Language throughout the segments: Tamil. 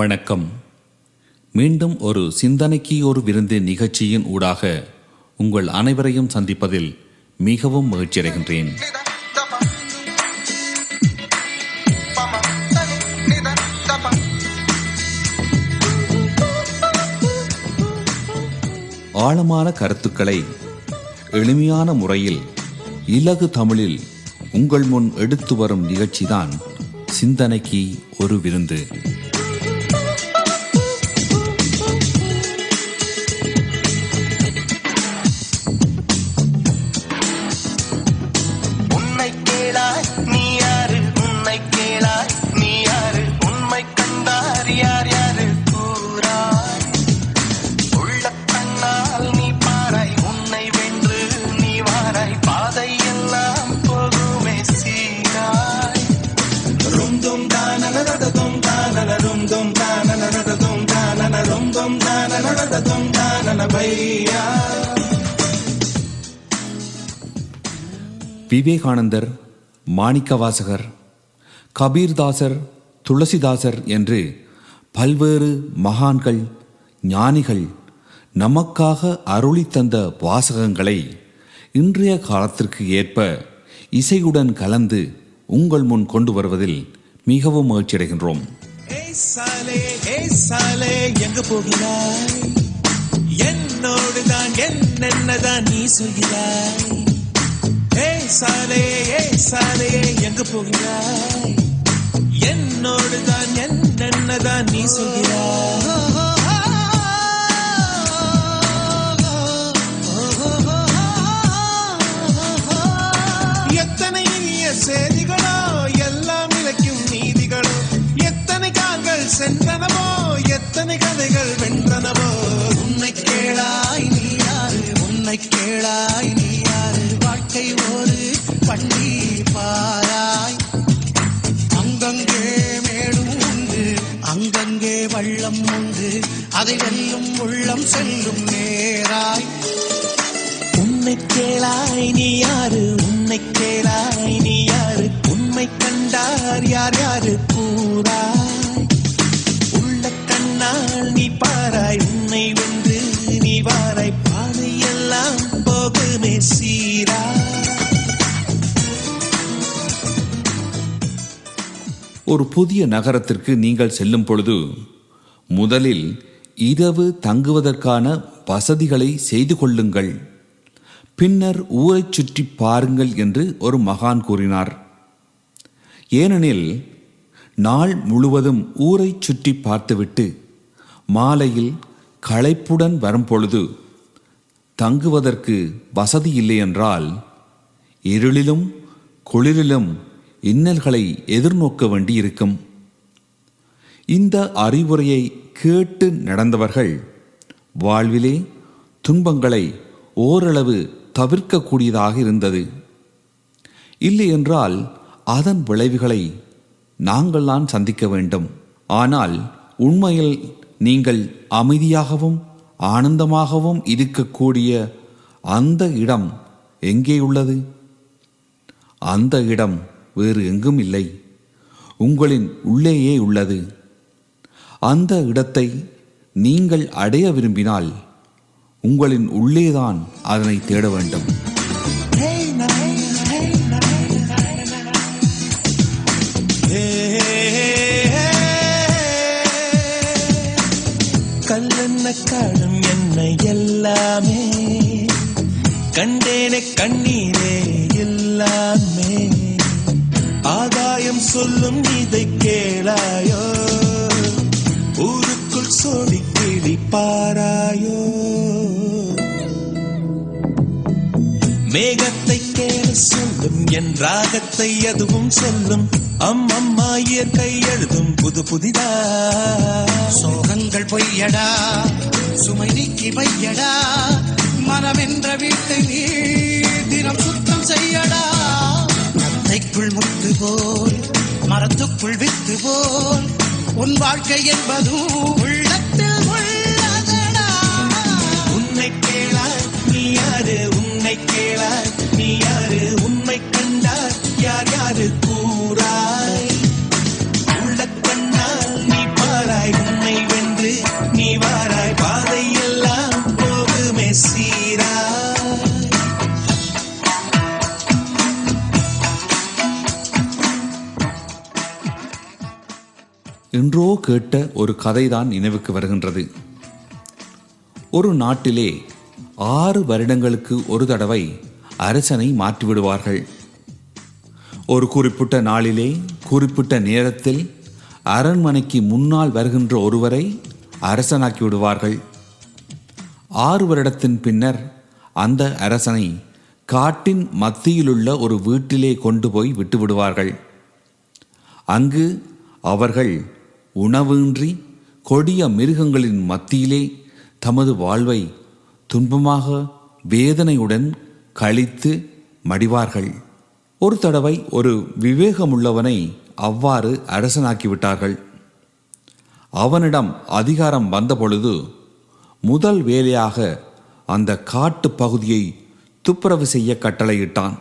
வணக்கம். மீண்டும் ஒரு சிந்தனைக்கு ஒரு விருந்து நிகழ்ச்சியின் ஊடாக உங்கள் அனைவரையும் சந்திப்பதில் மிகவும் மகிழ்ச்சியடைகின்றேன். ஆழமான கருத்துக்களை எளிமையான முறையில் இலகு தமிழில் உங்கள் முன் எடுத்து வரும் நிகழ்ச்சிதான் சிந்தனைக்கு ஒரு விருந்து. விவேகானந்தர் மாணிக்கவாசகர் கபீர்தாசர் துளசிதாசர் என்று பல்வேறு மகான்கள் ஞானிகள் நமக்காக அருளி தந்த வாசகங்களை இன்றைய காலத்திற்கு ஏற்ப இசையுடன் கலந்து உங்கள் முன் கொண்டு வருவதில் மிகவும் மகிழ்ச்சியடைகின்றோம். ஏய் சாலே ஏய் சாலே எங்க போகிறாய்? என்னோடு தான் என்னென்னதான் நீ சொல்கிறாய்? ஏ சாலையே ஏ சாலையே எங்க போகிறாய்? என்னோடு தான் என்னென்னதான் நீ சொல்கிறாய்? செய்திகளோ எல்லாம் இழைக்கும் நீதிகளோ எத்தனை கால்கள் சென்றனவோ எத்தனை கதைகள் வென்றனவோ? உன்னை கேளாய் நீ யாரு? உன்னை கேளாய் நீ யாரு? வாழ்க்கை ஒரு பள்ளி பாராய் அங்கங்கே மேடும் உண்டு அங்கங்கே வள்ளம் உண்டு. அதை வெல்லும் உள்ளம் செல்லும் நேராய். உன்னை கேளாய் நீ யாரு? உன்னை கேளாய் நீ யாரு? உண்மை கண்டார் யார் யாரு? கூறாய் பாராய் உன்னை வென்று நீ வாராய். பாதையெல்லாம் போகுமே சீரா. ஒரு புதிய நகரத்திற்கு நீங்கள் செல்லும் பொழுது முதலில் இரவு தங்குவதற்கான வசதிகளை செய்து கொள்ளுங்கள். பின்னர் ஊரைச் சுற்றி பாருங்கள் என்று ஒரு மகான் கூறினார். ஏனெனில் நாள் முழுவதும் ஊரைச் சுற்றி பார்த்துவிட்டு மாலையில் களைப்புடன் வரும்பொழுது தங்குவதற்கு வசதி இல்லையென்றால் இருளிலும் குளிரிலும் இன்னல்களை எதிர்நோக்க வேண்டியிருக்கும். இந்த அறிவுரையை கேட்டு நடந்தவர்கள் வாழ்விலே துன்பங்களை ஓரளவு தவிர்க்கக்கூடியதாக இருந்தது. இல்லையென்றால் அதன் விளைவுகளை நாங்கள் தான் சந்திக்க வேண்டும். ஆனால் உண்மையில் நீங்கள் அமைதியாகவும் ஆனந்தமாகவும் இருக்கக்கூடிய அந்த இடம் எங்கே உள்ளது? அந்த இடம் வேறு எங்கும் இல்லை. உங்களின் உள்ளேயே உள்ளது. அந்த இடத்தை நீங்கள் அடைய விரும்பினால் உங்களின் உள்ளேதான் அதனை தேட வேண்டும். கல்லென்ன காணும் என்ன எல்லாமே. கண்டேனே கண்ணீரே எல்லாமே. ஆதாயம் சொல்லும் இதை கேளாயோ. ஊருக்குள் சோடி கிளி பாராயோ. மேகத்தை கேள சொல்லும் என் ராகத்தை அதுவும் சொல்லும். அம்மம்மா இயற்கை எழுதும் புது புதிதா. சோகங்கள் பொய்யடா சுமை நீக்கி வையடா மனமென்ற வீட்டை நீ தினம் சுத்தம் செய்யடா. நத்தைக்குள் முத்து போல் மரத்துக்குள் வித்து போல் உன் வாழ்க்கை என்பதும் உள்ளத்தில் உள்ளதடா. உன்னை கேளாய் நீ யாரு? உன்னை கேளாய் என்றோ கேட்ட ஒரு கதைதான் நினைவுக்கு வருகின்றது. ஒரு நாட்டிலே ஆறு வருடங்களுக்கு ஒரு தடவை அரசனை மாற்றிவிடுவார்கள். ஒரு குறிப்பிட்ட நாளிலே குறிப்பிட்ட நேரத்தில் அரண்மனைக்கு முன்னால் வருகின்ற ஒருவரை அரசனாக்கி விடுவார்கள். ஆறு வருடத்தின் பின்னர் அந்த அரசனை காட்டின் மத்தியிலுள்ள ஒரு வீட்டிலே கொண்டு போய் விட்டுவிடுவார்கள். அங்கு அவர்கள் உணவின்றி கொடிய மிருகங்களின் மத்தியிலே தமது வாழ்வை துன்பமாக வேதனையுடன் கழித்து மடிவார்கள். ஒரு தடவை ஒரு விவேகமுள்ளவனை அவ்வாறு அரசனாக்கிவிட்டார்கள். அவனிடம் அதிகாரம் வந்தபொழுது முதல் வேலையாக அந்த காட்டு பகுதியை துப்புரவு செய்ய கட்டளையிட்டான்.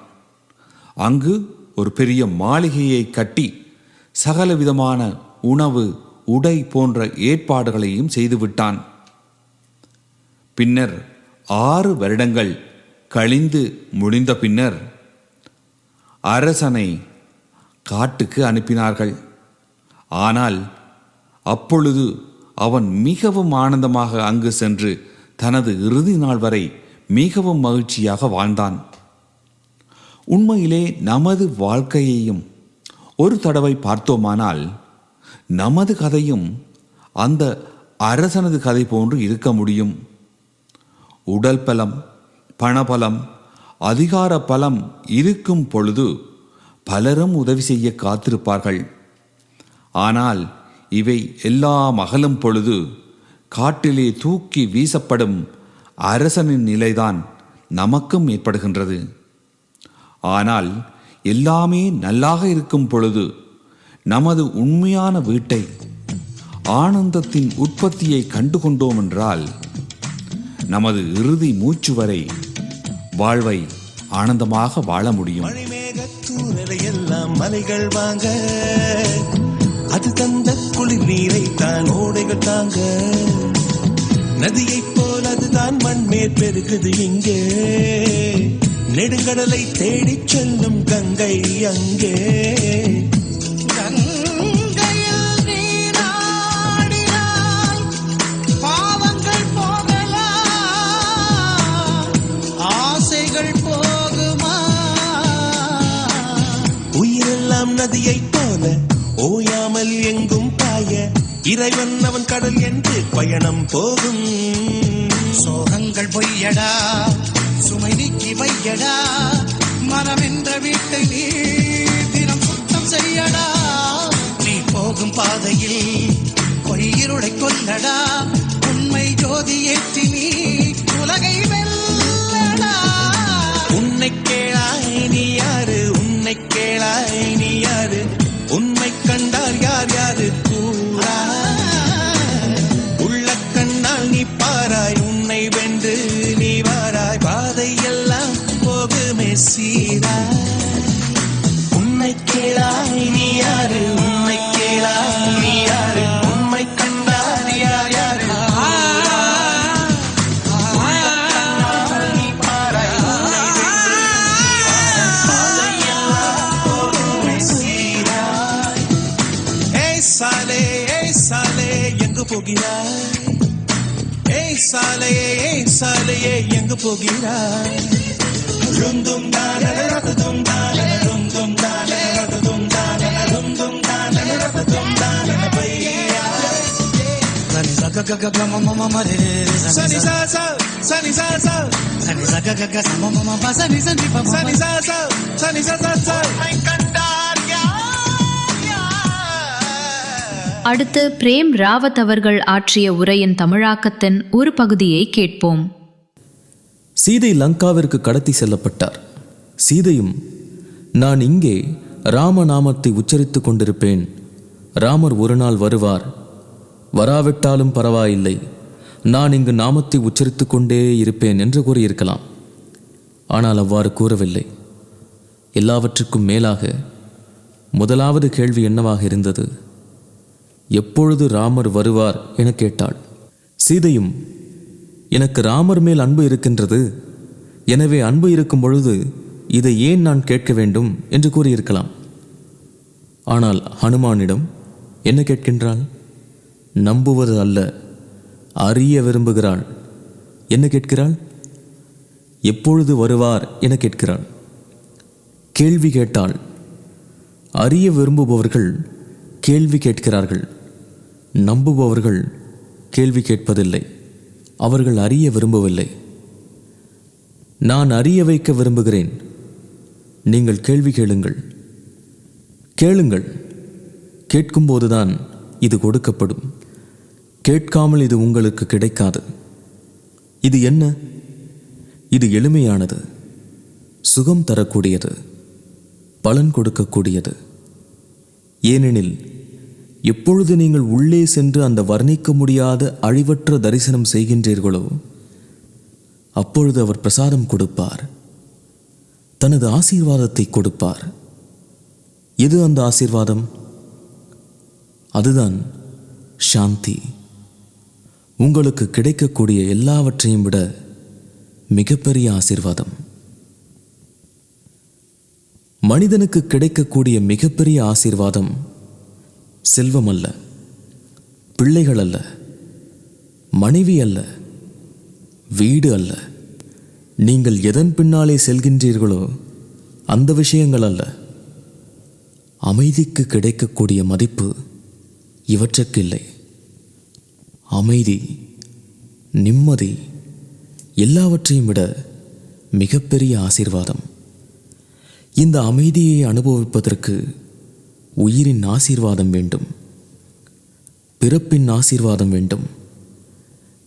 அங்கு ஒரு பெரிய மாளிகையை கட்டி சகலவிதமான உணவு உடை போன்ற ஏற்பாடுகளையும் செய்துவிட்டான். பின்னர் ஆறு வருடங்கள் கழிந்து முடிந்த பின்னர் அரசனை காட்டுக்கு அனுப்பினார்கள். ஆனால் அப்பொழுது அவன் மிகவும் ஆனந்தமாக அங்கு சென்று தனது இறுதி நாள் வரை மிகவும் மகிழ்ச்சியாக வாழ்ந்தான். உண்மையிலே நமது வாழ்க்கையையும் ஒரு தடவை பார்த்தோமானால் நமது கதையும் அந்த அரசனது கதை போன்று இருக்க முடியும். உடல் பலம் பணபலம் அதிகார பலம் இருக்கும் பொழுது பலரும் உதவி செய்ய காத்திருப்பார்கள். ஆனால் இவை எல்லாம் அகலும் பொழுது காட்டிலே தூக்கி வீசப்படும் அரசனின் நிலைதான் நமக்கும் ஏற்படுகின்றது. ஆனால் எல்லாமே நல்லாக இருக்கும் பொழுது நமது உண்மையான வீட்டை ஆனந்தத்தின் உற்பத்தியை கண்டுகொண்டோம் என்றால் நமது இறுதி மூச்சு வரை வாழ்வை ஆனந்தமாக வாழ முடியும். எல்லாம் மலைகள் வாங்க அது தந்த குளிர் நீரை தான் ஓடைகள் தாங்க. நதியைப் போல் அதுதான் மண் மேற்பெருகுது இங்கே. நெடுங்கடலை தேடிச் செல்லும் கங்கை அங்கே. நதியைப் போல ஓயாமல் எங்கும் பாய இறைவன் அவன் கடல் என்று பயணம் போகும். சோகங்கள் பொய்யடா சுமை நீக்கி வையடா மனமென்ற வீட்டை நீ தினம் சுத்தம் செய்யடா. நீ போகும் பாதையில் பொய்யிருளை கொல்லடா உண்மை ஜோதி ஏற்றி போகிறாய் ஏய் சாலே ஏய் சாலையே எங்கு போகிறாய் ருந்தும் தான ரதும் தான ருந்தும் தான ரதும் தான ருந்தும் தான ரதும் தான பையா சனி சக கக கம மம மரே சனி சா சா சனி சா சா சனி சக கக சம மம ப சனி சனி ப மம சனி சா சா சனி சா சா சா கண்டார் யார் அடுத்து பிரேம் ராவத் அவர்கள் ஆற்றிய உரையின் தமிழாக்கத்தின் ஒரு பகுதியை கேட்போம். சீதை லங்காவிற்கு கடத்தி செல்லப்பட்டார். சீதையும் நான் இங்கே ராமநாமத்தை உச்சரித்துக் கொண்டிருப்பேன். ராமர் ஒரு நாள் வருவார். வராவிட்டாலும் பரவாயில்லை. நான் இங்கு நாமத்தை உச்சரித்து கொண்டே இருப்பேன் என்று கூறியிருக்கலாம். ஆனால் அவ்வாறு கூறவில்லை. எல்லாவற்றுக்கும் மேலாக முதலாவது கேள்வி என்னவாக இருந்தது? எப்பொழுது ராமர் வருவார் என கேட்டாள். சீதையும் எனக்கு ராமர் மேல் அன்பு இருக்கின்றது. எனவே அன்பு இருக்கும் பொழுது இதை ஏன் நான் கேட்க வேண்டும் என்று கூறியிருக்கலாம். ஆனால் ஹனுமானிடம் என்ன கேட்கின்றாள்? நம்புவது அல்ல அறிய விரும்புகிறாள். என்ன கேட்கிறாள்? எப்பொழுது வருவார் என கேட்கிறாள். கேள்வி கேட்டாள். அறிய விரும்புபவர்கள் கேள்வி கேட்கிறார்கள். நம்புபவர்கள் கேள்வி கேட்பதில்லை. அவர்கள் அறிய விரும்பவில்லை. நான் அறிய வைக்க விரும்புகிறேன். நீங்கள் கேள்வி கேளுங்கள். கேளுங்கள். கேட்கும்போதுதான் இது கொடுக்கப்படும். கேட்காமல் இது உங்களுக்கு கிடைக்காது. இது என்ன? இது எளிமையானது. சுகம் தரக்கூடியது. பலன் கொடுக்கக்கூடியது. ஏனெனில் எப்பொழுது நீங்கள் உள்ளே சென்று அந்த வர்ணிக்க முடியாத அழிவற்ற தரிசனம் செய்கின்றீர்களோ அப்பொழுது அவர் பிரசாதம் கொடுப்பார். தனது ஆசீர்வாதத்தை கொடுப்பார். எது அந்த ஆசீர்வாதம்? அதுதான் சாந்தி. உங்களுக்கு கிடைக்கக்கூடிய எல்லாவற்றையும் விட மிகப்பெரிய ஆசீர்வாதம். மனிதனுக்கு கிடைக்கக்கூடிய மிகப்பெரிய ஆசீர்வாதம் செல்வம் அல்ல பிள்ளைகள் அல்ல மனைவி அல்ல வீடு அல்ல. நீங்கள் எதன் பின்னாலே செல்கின்றீர்களோ அந்த விஷயங்கள் அல்ல அமைதிக்கு கிடைக்கக்கூடிய மதிப்பு இவற்றுக்கு இல்லை அமைதி நிம்மதி எல்லாவற்றையும் விட மிகப்பெரிய ஆசீர்வாதம். இந்த அமைதியை அனுபவிப்பதற்கு உயிரின் ஆசீர்வாதம் வேண்டும். பிறப்பின் ஆசீர்வாதம் வேண்டும்.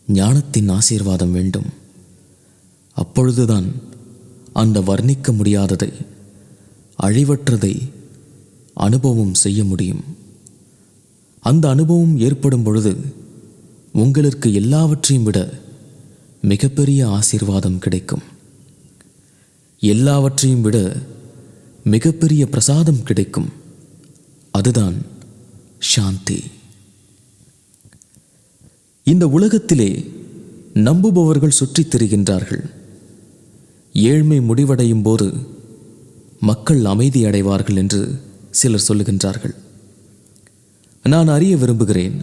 ஞானத்தின் ஆசீர்வாதம் வேண்டும். அப்பொழுதுதான் அந்த வர்ணிக்க முடியாததை அழிவற்றதை அனுபவம் செய்ய முடியும். அந்த அனுபவம் ஏற்படும் பொழுது உங்களுக்கு எல்லாவற்றையும் விட மிகப்பெரிய ஆசீர்வாதம் கிடைக்கும். எல்லாவற்றையும் விட மிகப்பெரிய பிரசாதம் கிடைக்கும். அதுதான் சாந்தி. இந்த உலகத்திலே நம்புபவர்கள் சுற்றித் திரிகின்றார்கள். ஏழ்மை முடிவடையும் போது மக்கள் அமைதி அடைவார்கள் என்று சிலர் சொல்லுகின்றார்கள். நான் அறிய விரும்புகிறேன்.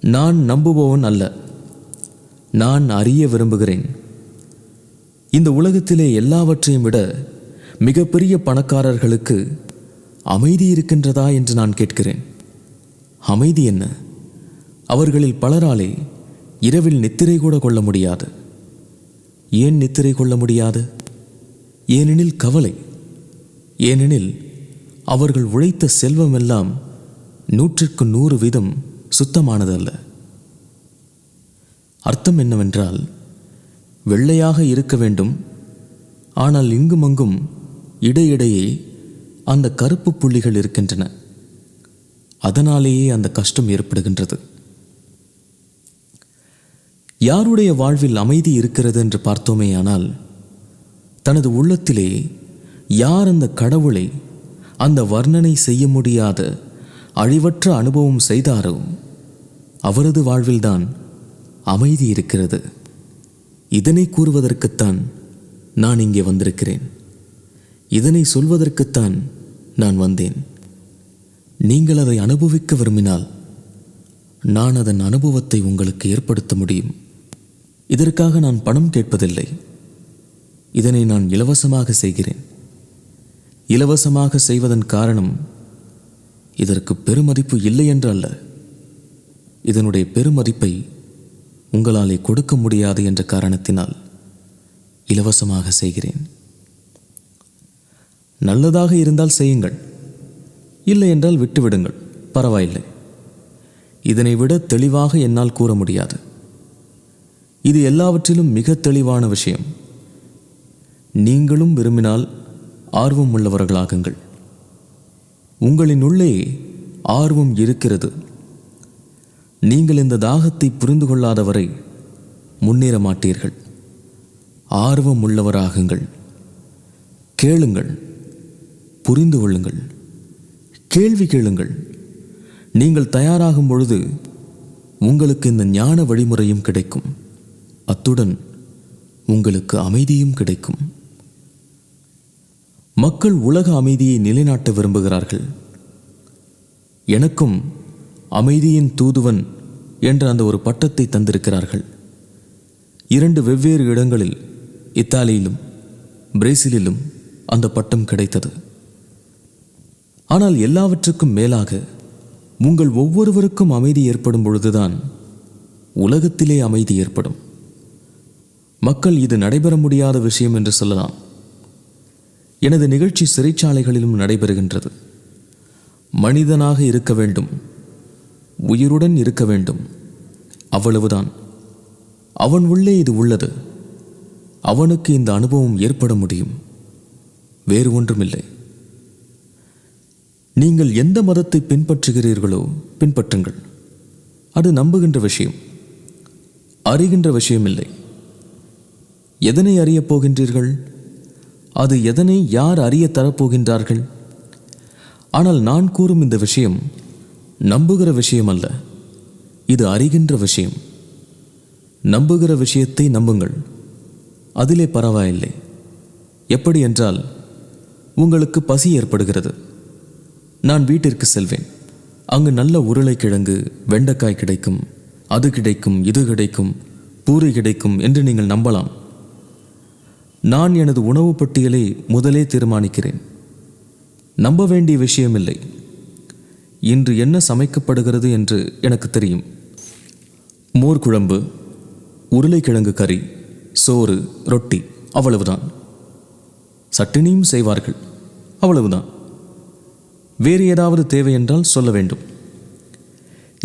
நான் நம்புபவன் அல்ல. நான் அறிய விரும்புகிறேன். இந்த உலகத்திலே எல்லாவற்றையும் விட மிகப்பெரிய பணக்காரர்களுக்கு அமைதி இருக்கின்றதா என்று நான் கேட்கிறேன். அமைதி என்ன? அவர்களில் பலராலே இரவில் நித்திரை கூட கொள்ள முடியாது. ஏன் நித்திரை கொள்ள முடியாது? ஏனெனில் கவலை. ஏனெனில் அவர்கள் உழைத்த செல்வமெல்லாம் நூற்றிற்கு நூறு வீதம் சுத்தமானதல்ல. அர்த்தம் என்னவென்றால் வெள்ளையாக இருக்க வேண்டும் ஆனால் இங்குமங்கும் இடையிடையே அந்த கருப்பு புள்ளிகள் இருக்கின்றன. அதனாலேயே அந்த கஷ்டம் ஏற்படுகின்றது. யாருடைய வாழ்வில் அமைதி இருக்கிறது என்று பார்த்தோமேயானால் தனது உள்ளத்திலே யார் அந்த கடவுளை அந்த வர்ணனை செய்ய முடியாத அழிவற்ற அனுபவம் செய்தாரோ அவரது வாழ்வில்தான் அமைதி இருக்கிறது. இதனை கூறுவதற்குத்தான் நான் இங்கே வந்திருக்கிறேன். இதனை சொல்வதற்குத்தான் நான் வந்தேன். நீங்கள் அதை அனுபவிக்க விரும்பினால் நான் அதன் அனுபவத்தை உங்களுக்கு ஏற்படுத்த முடியும். இதற்காக நான் பணம் கேட்பதில்லை. இதனை நான் இலவசமாக செய்கிறேன். இலவசமாக செய்வதன் காரணம் இதற்கு பெருமதிப்பு இல்லை என்று அல்ல. இதனுடைய பெருமதிப்பை உங்களாலே கொடுக்க முடியாது என்ற காரணத்தினால் இலவசமாக செய்கிறேன். நல்லதாக இருந்தால் செய்யுங்கள். இல்லை என்றால் விட்டுவிடுங்கள். பரவாயில்லை. இதனை விட தெளிவாக என்னால் கூற முடியாது. இது எல்லாவற்றிலும் மிக தெளிவான விஷயம். நீங்களும் விரும்பினால் ஆர்வம் உள்ளவர்களாகுங்கள். உங்களின் உள்ளே ஆர்வம் இருக்கிறது. நீங்கள் இந்த தாகத்தை புரிந்து கொள்ளாதவரை முன்னேற மாட்டீர்கள். ஆர்வம் உள்ளவராகுங்கள். கேளுங்கள். புரிந்து கொள்ளுங்கள். கேள்வி கேளுங்கள். நீங்கள் தயாராகும் பொழுது உங்களுக்கு இந்த ஞான வழிமுறையும் கிடைக்கும். அத்துடன் உங்களுக்கு அமைதியும் கிடைக்கும். மக்கள் உலக அமைதியை நிலைநாட்ட விரும்புகிறார்கள். எனக்கும் அமைதியின் தூதுவன் என்ற அந்த ஒரு பட்டத்தை தந்திருக்கிறார்கள். இரண்டு வெவ்வேறு இடங்களில் இத்தாலியிலும் பிரேசிலிலும் அந்த பட்டம் கிடைத்தது. ஆனால் எல்லாவற்றுக்கும் மேலாக உங்கள் ஒவ்வொருவருக்கும் அமைதி ஏற்படும் பொழுதுதான் உலகத்திலே அமைதி ஏற்படும். மக்கள் இது நடைபெற முடியாத விஷயம் என்று சொல்லலாம். எனது நிகழ்ச்சி சிறைச்சாலைகளிலும் நடைபெறுகின்றது. மனிதனாக இருக்க வேண்டும். உயிருடன் இருக்க வேண்டும். அவ்வளவுதான். அவன் உள்ளே இது உள்ளது. அவனுக்கு இந்த அனுபவம் ஏற்பட முடியும். வேறு ஒன்றுமில்லை. நீங்கள் எந்த மதத்தை பின்பற்றுகிறீர்களோ பின்பற்றுங்கள். அது நம்புகின்ற விஷயம். அறிகின்ற விஷயம் இல்லை எதனை அறியப் போகின்றீர்கள்? அது எதனை யார் அறிய தரப்போகின்றார்கள்? ஆனால் நான் கூறும் இந்த விஷயம் நம்புகிற விஷயம் அல்ல இது அறிகின்ற விஷயம். நம்புகிற விஷயத்தை நம்புங்கள். அதிலே பரவாயில்லை. எப்படி என்றால் உங்களுக்கு பசி ஏற்படுகிறது. நான் வீட்டிற்கு செல்வேன். அங்கு நல்ல உருளைக்கிழங்கு வெண்டைக்காய் கிடைக்கும் அது கிடைக்கும் இது கிடைக்கும் பூரி கிடைக்கும் என்று நீங்கள் நம்பலாம். நான் எனது உணவு பட்டியலை முதலே தீர்மானிக்கிறேன். நம்ப வேண்டிய விஷயமில்லை. இன்று என்ன சமைக்கப்படுகிறது என்று எனக்கு தெரியும். மோர் குழம்பு உருளைக்கிழங்கு கறி சோறு ரொட்டி அவ்வளவுதான். சட்டினியும் செய்வார்கள். அவ்வளவுதான். வேறு ஏதாவது தேவை என்றால் சொல்ல வேண்டும்.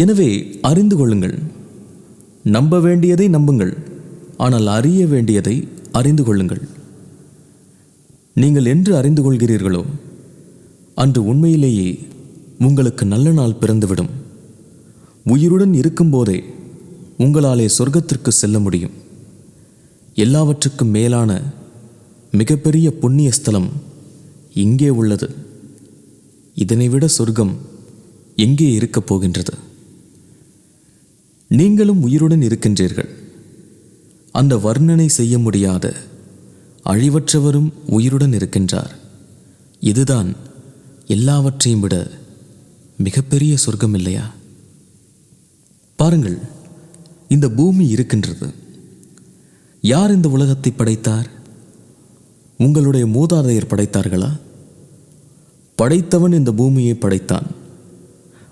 எனவே அறிந்து கொள்ளுங்கள். நம்ப வேண்டியதை நம்புங்கள். ஆனால் அறிய வேண்டியதை அறிந்து கொள்ளுங்கள். நீங்கள் என்று அறிந்து கொள்கிறீர்களோ அன்று உண்மையிலேயே உங்களுக்கு நல்ல நாள் பிறந்துவிடும். உயிருடன் இருக்கும்போதே உங்களாலே சொர்க்கத்திற்கு செல்ல முடியும். எல்லாவற்றுக்கும் மேலான மிகப்பெரிய புண்ணிய ஸ்தலம் இங்கே உள்ளது. இதனைவிட சொர்க்கம் எங்கே இருக்கப் போகின்றது? நீங்களும் உயிருடன் இருக்கின்றீர்கள். அந்த வர்ணனை செய்ய முடியாத அழிவற்றவரும் உயிருடன் இருக்கின்றார். இதுதான் எல்லாவற்றையும் விட மிகப்பெரிய சொர்க்கம் இல்லையா? பாருங்கள் இந்த பூமி இருக்கின்றது. யார் இந்த உலகத்தை படைத்தார்? உங்களுடைய மூதாதையர் படைத்தார்களா? படைத்தவன் இந்த பூமியை படைத்தான்.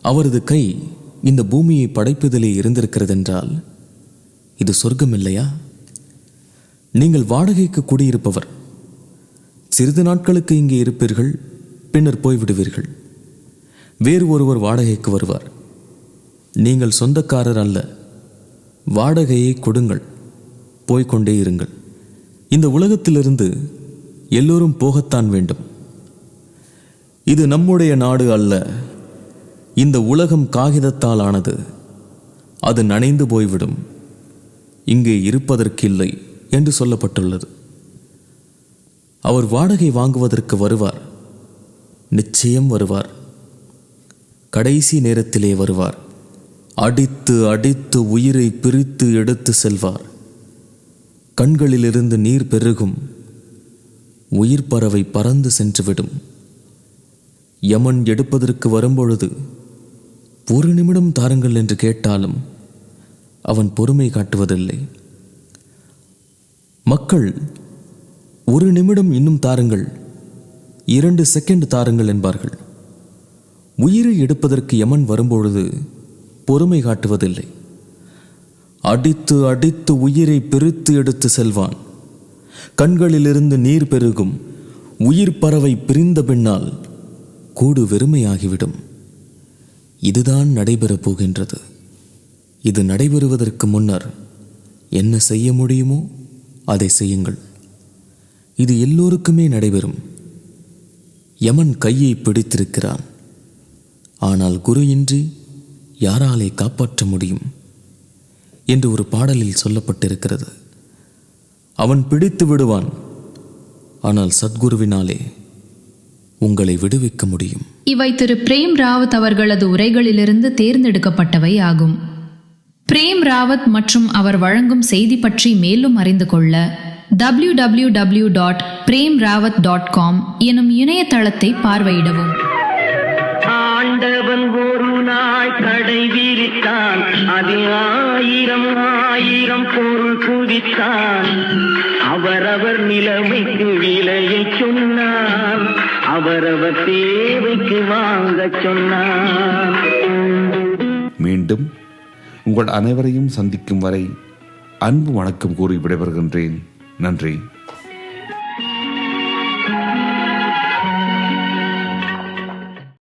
அவரது கை இந்த பூமியை படைப்பதிலே இருந்திருக்கிறதென்றால் இது சொர்க்கம் இல்லையா? நீங்கள் வாடகைக்கு குடியிருப்பவர். சிறிது நாட்களுக்கு இங்கே இருப்பீர்கள் பின்னர் போய்விடுவீர்கள். வேறு ஒருவர் வாடகைக்கு வருவார். நீங்கள் சொந்தக்காரர் அல்ல வாடகையை கொடுங்கள் போய்க்கொண்டே இருங்கள். இந்த உலகத்திலிருந்து எல்லோரும் போகத்தான் வேண்டும். இது நம்முடைய நாடு அல்ல. இந்த உலகம் காகிதத்தால் ஆனது அது நனைந்து போய்விடும். இங்கே இருப்பதற்கில்லை என்று சொல்லப்பட்டுள்ளது. அவர் வாடகை வாங்குவதற்கு வருவார். நிச்சயம் வருவார். கடைசி நேரத்திலே வருவார். அடித்து அடித்து உயிரை பிரித்து எடுத்து செல்வார். கண்களிலிருந்து நீர் பெருகும். உயிர் பறவை பறந்து சென்றுவிடும். யமன் எடுப்பதற்கு வரும்பொழுது ஒரு நிமிடம் தாருங்கள் என்று கேட்டாலும் அவன் பொறுமை காட்டுவதில்லை. மக்கள் ஒரு நிமிடம் இன்னும் தாருங்கள் இரண்டு செகண்ட் தாருங்கள் என்பார்கள். உயிரை எடுப்பதற்கு யமன் வரும்பொழுது பொறுமை காட்டுவதில்லை. அடித்து அடித்து உயிரை பிரித்து எடுத்து செல்வான். கண்களிலிருந்து நீர் பெருகும் உயிர் பறவை பிரிந்த பின்னால் கூடு வெறுமையாகிவிடும். இதுதான் நடைபெறப் போகின்றது. இது நடைபெறுவதற்கு முன்னர் என்ன செய்ய முடியுமோ அதை செய்யுங்கள். இது எல்லோருக்குமே நடைபெறும். யமன் கையை பிடித்திருக்கிறான். ஆனால் குரு இன்றி யாராலே காப்பாற்ற முடியும் என்று ஒரு பாடலில் சொல்லப்பட்டிருக்கிறது. அவன் பிடித்து விடுவான். ஆனால் சத்குருவினாலே உங்களை விடுவிக்க முடியும். இவை திரு பிரேம் ராவத் அவர்களது உரைகளிலிருந்து தேர்ந்தெடுக்கப்பட்டவை ஆகும். பிரேம் ராவத் மற்றும் அவர் வழங்கும் செய்தி பற்றி மேலும் அறிந்து கொள்ள www.premrawat.com dot Prem Rawat dot com எனும் இணையதளத்தை பார்வையிடவும். ஆண்டவன் ஒரு நாள் கடை விரித்தான். அதில் ஆயிரம் ஆயிரம் பொருள் குவித்தான். அவரவர் நிலைமைக்கு விலையை சொன்னான் அவரவர் தேவைக்கு வாங்க சொன்னான் மீண்டும் உங்கள் அனைவரையும் சந்திக்கும் வரை அன்பு வணக்கம் கூறி விடைபெறுகின்றேன். நன்றி.